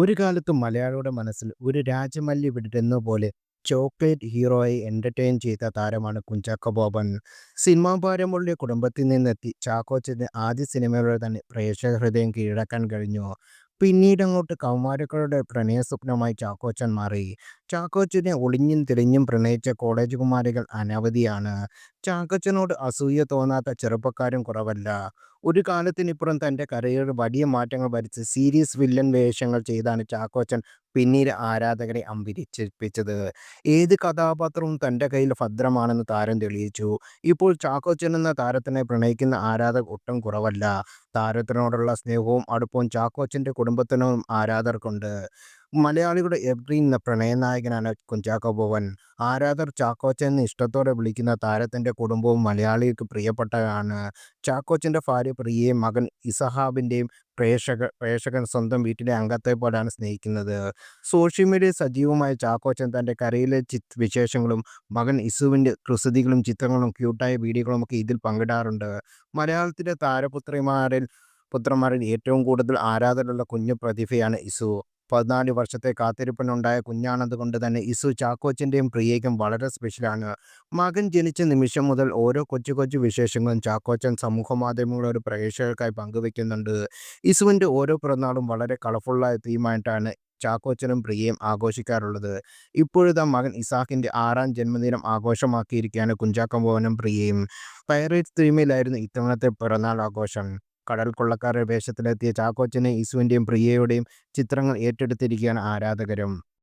ഒരു കാലത്ത് മലയാളിയുടെ മനസ്സിൽ ഒരു രാജമല്ലി വിടരുന്ന പോലെ ചോക്ലേറ്റ് ഹീറോയെ എന്റർടൈൻ ചെയ്ത താരമാണ് കുഞ്ചാക്കോ ബോബൻ. സിനിമാ ഭാരമുള്ള കുടുംബത്തിൽ നിന്നെത്തി ചാക്കോച്ചന്റെ ആദ്യ സിനിമയിലൂടെ തന്നെ പ്രേക്ഷക ഹൃദയം കീഴടക്കാൻ കഴിഞ്ഞു. പിന്നീടങ്ങോട്ട് കൗമാരക്കാരുടെ പ്രണയസ്വപ്നമായി ചാക്കോച്ചൻ മാറി. ചാക്കോച്ചനെ ഒളിഞ്ഞും തിരിഞ്ഞും പ്രണയിച്ച കോളേജ് കുമാരികൾ അനവധിയാണ്. ചാക്കോച്ചനോട് അസൂയ തോന്നാത്ത ചെറുപ്പക്കാരും കുറവല്ല. ഒരു കാലത്തിനിപ്പുറം തന്റെ കരയിൽ വലിയ മാറ്റങ്ങൾ വരുത്തി സീരിയസ് വില്ലൻ വേഷങ്ങൾ ചെയ്താണ് ചാക്കോച്ചൻ പിന്നീട് ആരാധകരെ അമ്പരിപ്പിച്ചത്. ഏത് കഥാപാത്രവും തന്റെ കയ്യിൽ ഭദ്രമാണെന്ന് താരം തെളിയിച്ചു. ഇപ്പോൾ ചാക്കോച്ചൻ എന്ന താരത്തിനെ പ്രണയിക്കുന്ന ആരാധകർ ഒട്ടും കുറവല്ല. താരത്തിനോടുള്ള സ്നേഹവും അടുപ്പവും ചാക്കോച്ചന്റെ കുടുംബത്തിനും ആരാധകർക്കുണ്ട്. മലയാളികളുടെ എവർഗ്രീൻ പ്രണയനായകനാണ് കുഞ്ചാക്കോ ബോബൻ. ആരാധകർ ചാക്കോച്ചനെന്ന് ഇഷ്ടത്തോടെ വിളിക്കുന്ന താരത്തിന്റെ കുടുംബവും മലയാളികൾക്ക് പ്രിയപ്പെട്ടതാണ്. ചാക്കോച്ചന്റെ ഭാര്യ പ്രിയയും മകൻ ഇസഹാബിന്റെയും പ്രേക്ഷക പ്രേക്ഷകൻ സ്വന്തം വീട്ടിലെ അംഗത്തെ പോലാണ് സ്നേഹിക്കുന്നത്. സോഷ്യൽ മീഡിയ സജീവമായ ചാക്കോച്ചൻ തന്റെ കരയിലെ ചിത് വിശേഷങ്ങളും മകൻ ഇസുവിന്റെ കുസൃതികളും ചിത്രങ്ങളും ക്യൂട്ടായ വീഡിയോകളും ഒക്കെ ഇതിൽ പങ്കിടാറുണ്ട്. മലയാളത്തിലെ താരപുത്രിമാരിൽ പുത്രന്മാരിൽ ഏറ്റവും കൂടുതൽ ആരാധനയുള്ള കുഞ്ഞു പ്രതിഭയാണ് ഇസു. പതിനാല് വർഷത്തെ കാത്തിരിപ്പിനുണ്ടായ കുഞ്ഞാണതുകൊണ്ട് തന്നെ ഇസു ചാക്കോച്ചിന്റെയും പ്രിയയ്ക്കും വളരെ സ്പെഷ്യലാണ്. മകൻ ജനിച്ച നിമിഷം മുതൽ ഓരോ കൊച്ചു കൊച്ചു വിശേഷങ്ങളും ചാക്കോച്ചൻ സമൂഹ മാധ്യമങ്ങളുടെ പ്രേക്ഷകർക്കായി പങ്കുവെക്കുന്നുണ്ട്. ഇസുവിന്റെ ഓരോ പിറന്നാളും വളരെ കളർഫുള്ളായ തീമായിട്ടാണ് ചാക്കോച്ചനും പ്രിയയും ആഘോഷിക്കാറുള്ളത്. ഇപ്പോഴത്തെ മകൻ ഇസാഖിന്റെ ആറാം ജന്മദിനം ആഘോഷമാക്കിയിരിക്കുകയാണ് കുഞ്ചാക്കമ്പോവനും പ്രിയയും. പൈറേറ്റ്സ് തീമിലായിരുന്നു ഇത്തവണത്തെ പിറന്നാൾ ആഘോഷം. കടൽ കൊള്ളക്കാരുടെ വേഷത്തിലെത്തിയ ചാക്കോച്ചനെ ഇസുവിന്റെയും പ്രിയയുടെയും ചിത്രങ്ങൾ ഏറ്റെടുത്തിരിക്കുകയാണ് ആരാധകരും.